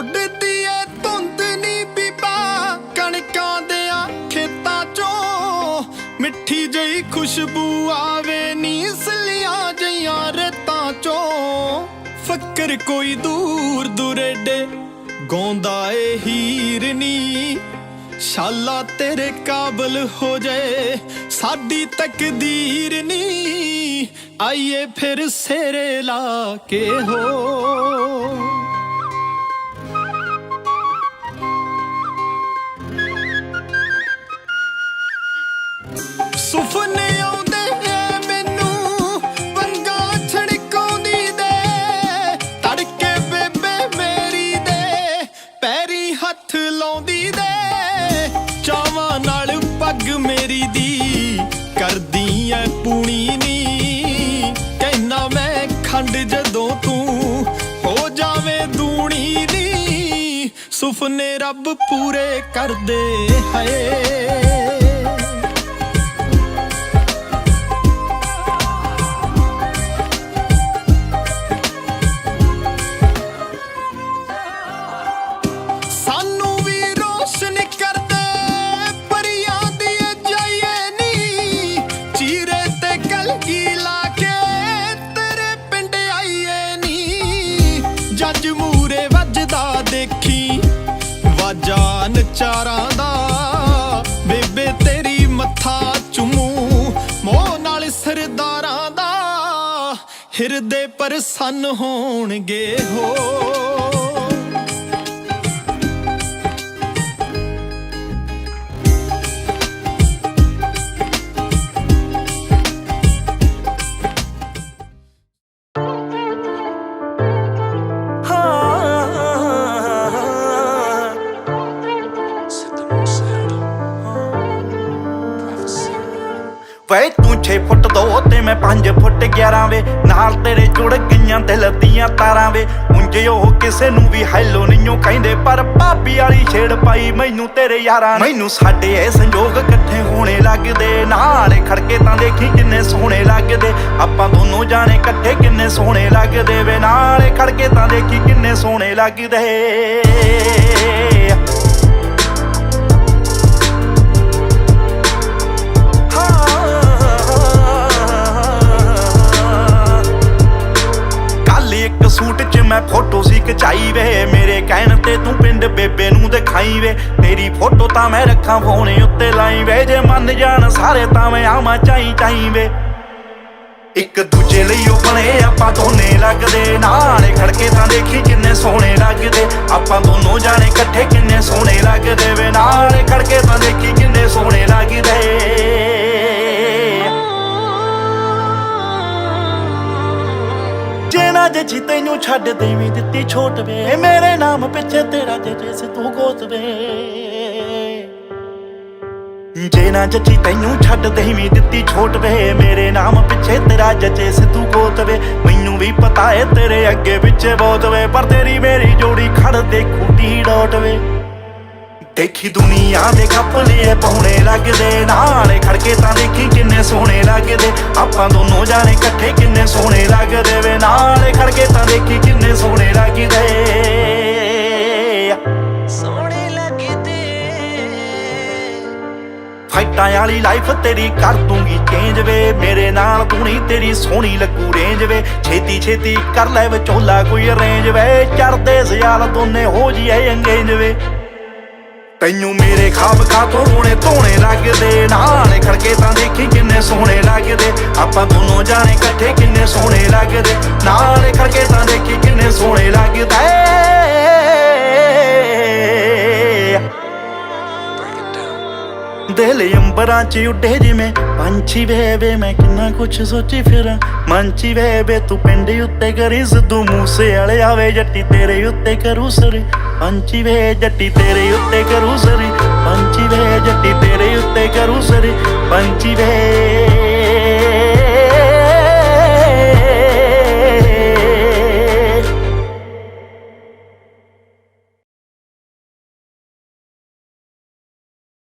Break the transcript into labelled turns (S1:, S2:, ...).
S1: ਉੱਡਦੀ ਏ ਧੁੰਦ ਨੀ ਬੀਬਾ, ਕਣਕਾਂ ਦੇ ਆ ਖੇਤਾਂ ਚੋਂ। ਮਿੱਠੀ ਜਈ ਖੁਸ਼ਬੂ ਆਵੇ ਨੀ ਸਲੀਆਂ ਜਈਆਂ ਰਤਾਂ ਚੋਂ। ਫੱਕਰ ਕੋਈ ਦੂਰ ਦੁਰੇਡੇ ਗਾਉਂਦਾ ਏ ਹੀਰ ਨੀ। ਸ਼ਾਲਾ ਤੇਰੇ ਕਾਬਲ ਹੋ ਜਾਏ ਸਾਡੀ ਤਕਦੀਰ ਨੀ। ਆਈਏ ਫਿਰ ਸੇਰੇ ਲਾ ਕੇ ਹੋ। ਮੇਰੀ ਦੀ ਕਰਦੀ ਐ ਪੂਣੀ ਨੀ। ਕਹਿਣਾ ਮੈਂ ਖੰਡ ਜਦੋਂ ਤੂੰ ਹੋ ਜਾਵੇਂ ਦੂਣੀ ਨੀ ਸੁਪਨੇ ਰੱਬ ਪੂਰੇ ਕਰਦੇ ਹਏ। ਜੱਜ ਮੂਰੇ ਵੱਜਦਾ ਦੇਖੀ। ਵਾਜਾ ਨਚਾਰਾਂ ਦਾ, ਬੇਬੇ ਤੇਰੀ ਮੱਥਾ ਚੁੰਮੂ। ਮੋਹ ਨਾਲ ਸਰਦਾਰਾਂ ਦਾ, ਹਿਰਦੇ ਪਰਸੰਨ ਹੋਣਗੇ ਹੋ।
S2: ਵੇ, ਤੂੰ 6 ਫੁੱਟ 2 ਤੇ ਮੈਂ 5 ਫੁੱਟ 11 ਵੇ। ਨਾਲ ਤੇਰੇ ਜੁੜ ਗਈਆਂ ਦਿਲ ਦੀਆਂ ਤਾਰਾਂ ਵੇ। ਉਂਝ ਉਹ ਕਿਸੇ ਨੂੰ ਵੀ ਹੈਲੋ ਨਹੀਂਓ ਕਹਿੰਦੇ, ਪਰ ਭਾਬੀ ਵਾਲੀ ਛੇੜ ਪਾਈ ਮੈਨੂੰ ਤੇਰੇ ਯਾਰਾਂ ਮੈਨੂੰ ਸਾਡੇ ਇਹ ਸੰਜੋਗ ਇਕੱਠੇ ਹੋਣੇ ਲੱਗਦੇ। ਨਾਲ ਖੜਕੇ ਤਾਂ ਦੇਖੀ ਕਿੰਨੇ ਸੋਹਣੇ ਲੱਗਦੇ। ਆਪਾਂ ਦੋਨੋਂ ਜਾਣੇ ਇਕੱਠੇ ਕਿੰਨੇ ਸੋਹਣੇ ਲੱਗਦੇ ਵੇ। ਨਾਲ ਖੜਕੇ ਤਾਂ ਦੇਖੀ ਕਿੰਨੇ ਸੋਹਣੇ ਲੱਗਦੇ। ਵੇ, ਮੇਰੇ ਕਹਿਣ ਤੇ ਤੂੰ ਪਿੰਡ ਬੇਬੇ ਨੂੰ ਦਿਖਾਈ ਵੇ। ਤੇਰੀ ਫੋਟੋ ਤਾਂ ਮੈਂ ਰੱਖਾਂ ਫੋਨ ਉੱਤੇ ਲਾਈ ਵੇ। ਜੇ ਮੰਨ ਜਾਣ ਸਾਰੇ ਤਾਂ ਮੈਂ ਆਵਾਂ ਚਾਈ ਚਾਈ ਵੇ। ਇੱਕ ਦੂਜੇ ਲਈ ਉਹ ਬਣੇ ਆਪਾਂ ਦੋਨੇ ਲੱਗਦੇ। ਨਾਲੇ ਖੜਕੇ ਤਾਂ ਦੇਖੀ ਕਿੰਨੇ ਸੋਹਣੇ ਲੱਗਦੇ। ਆਪਾਂ ਦੋਨੋਂ ਜਾਣੇ ਇਕੱਠੇ ਕਿੰਨੇ ਸੋਹਣੇ ਲੱਗਦੇ ਵੇ। ਨਾਲੇ ਖੜਕੇ ਛੱਡ ਦੇਵੀਂ ਦਿੱਤੀ ਛੋਟ ਵੇ। ਮੇਰੇ ਨਾਮ ਪਿੱਛੇ ਤੇਰਾ ਜੇ ਜਿਸ ਤੂੰ ਗੋਤ ਵੇ। ਜੇ ਨਾ ਜੱਜੀ ਤੈਨੂੰ ਛੱਡ ਦੇਵੀਂ ਦਿੱਤੀ ਛੋਟ ਵੇ। ਮੇਰੇ ਨਾਮ ਪਿੱਛੇ ਤੇਰਾ ਜੱਜੇ ਸਿੱਧੂ ਗੋਤ ਵੇ। ਮੈਨੂੰ ਵੀ ਪਤਾ ਏ ਤੇਰੇ ਅੱਗੇ ਪਿੱਛੇ ਬਹੁਤ ਵੇ। ਪਰ ਤੇਰੀ ਮੇਰੀ ਜੋੜੀ ਖੜ ਦੇ ਖੂਟੀ ਡੋਟ ਵੇ। ਦੇਖੀ ਦੁਨੀਆ ਦੇ ਕੱਪਲੇ ਪਾਉਣੇ ਲੱਗਦੇ। ਨਾਲੇ ਖੜਕੇ ਤਾਂ ਦੇਖੀ ਕਿੰਨੇ ਸੋਹਣੇ ਲੱਗਦੇ। ਆਪਾਂ ਦੋਨੋਂ ਜਾਣੇ ਇਕੱਠੇ ਕਿੰਨੇ ਸੋਹਣੇ ਲੱਗਦੇ ਵੇ। ਨਾਲੇ ਖੜਕੇ ਤਾਂ ਫਾਈਟਾਂ ਵਾਲੀ ਲਾਈਫ ਤੇਰੀ ਕਰ ਦੂੰਗੀ ਚੇਂਜ ਵੇ। ਮੇਰੇ ਨਾਲ ਤੂੰ ਨਹੀਂ ਤੇਰੀ ਸੋਹਣੀ ਲੱਗੂ ਰੇਂਜ ਵੇ। ਛੇਤੀ ਛੇਤੀ ਕਰ ਲੈ ਵਿਚੋਲਾ ਕੋਈ ਅਰੇਂਜ ਵੇ। ਚੜਦੇ ਸਿਆਲ ਦੋਨੇ ਹੋ ਜੀਏ ਅੰਗੇਜ ਵੇ। ਤੈਨੂੰ ਮੇਰੇ ਖਾਬ ਖਾਤੋਂ ਰੋਣੇ ਧੋਣੇ ਲੱਗਦੇ। ਨਾਲੇ ਖੜਕੇ ਤਾਂ ਦੇਖੀ ਕਿੰਨੇ ਸੋਹਣੇ ਲੱਗਦੇ। ਆਪਾਂ ਦੋਨੋਂ ਜਾਣੇ ਇਕੱਠੇ ਕਿੰਨੇ ਸੋਹਣੇ ਲੱਗਦੇ। ਨਾਲੇ ਦਿਲ ਅੰਬਰਾਂ 'ਚ ਉੱਡੇ ਜਿਵੇਂ। ਪੰਛੀ ਵੇ, ਮੈਂ ਕਿੰਨਾ ਕੁਛ ਸੋਚੀ ਫਿਰਾਂ। ਮੰਚੀ ਵੇ ਵੇ, ਤੂੰ ਪਿੰਡ ਉੱਤੇ ਕਰੀ ਸਿੱਧੂ ਮੂਸੇ ਵਾਲੇ ਆਵੇ, ਜੱਟੀ ਤੇਰੇ ਉੱਤੇ ਕਰੂ ਸਰੀ। ਪੰਛੀ ਵੇ ਜੱਟੀ ਤੇਰੇ ਉੱਤੇ ਕਰੂ ਸਰੀ। ਪੰਛੀ ਵੇ ਜੱਟੀ ਤੇਰੇ ਉੱਤੇ ਕਰੂ ਸਰੀ। ਪੰਛੀ ਵੇ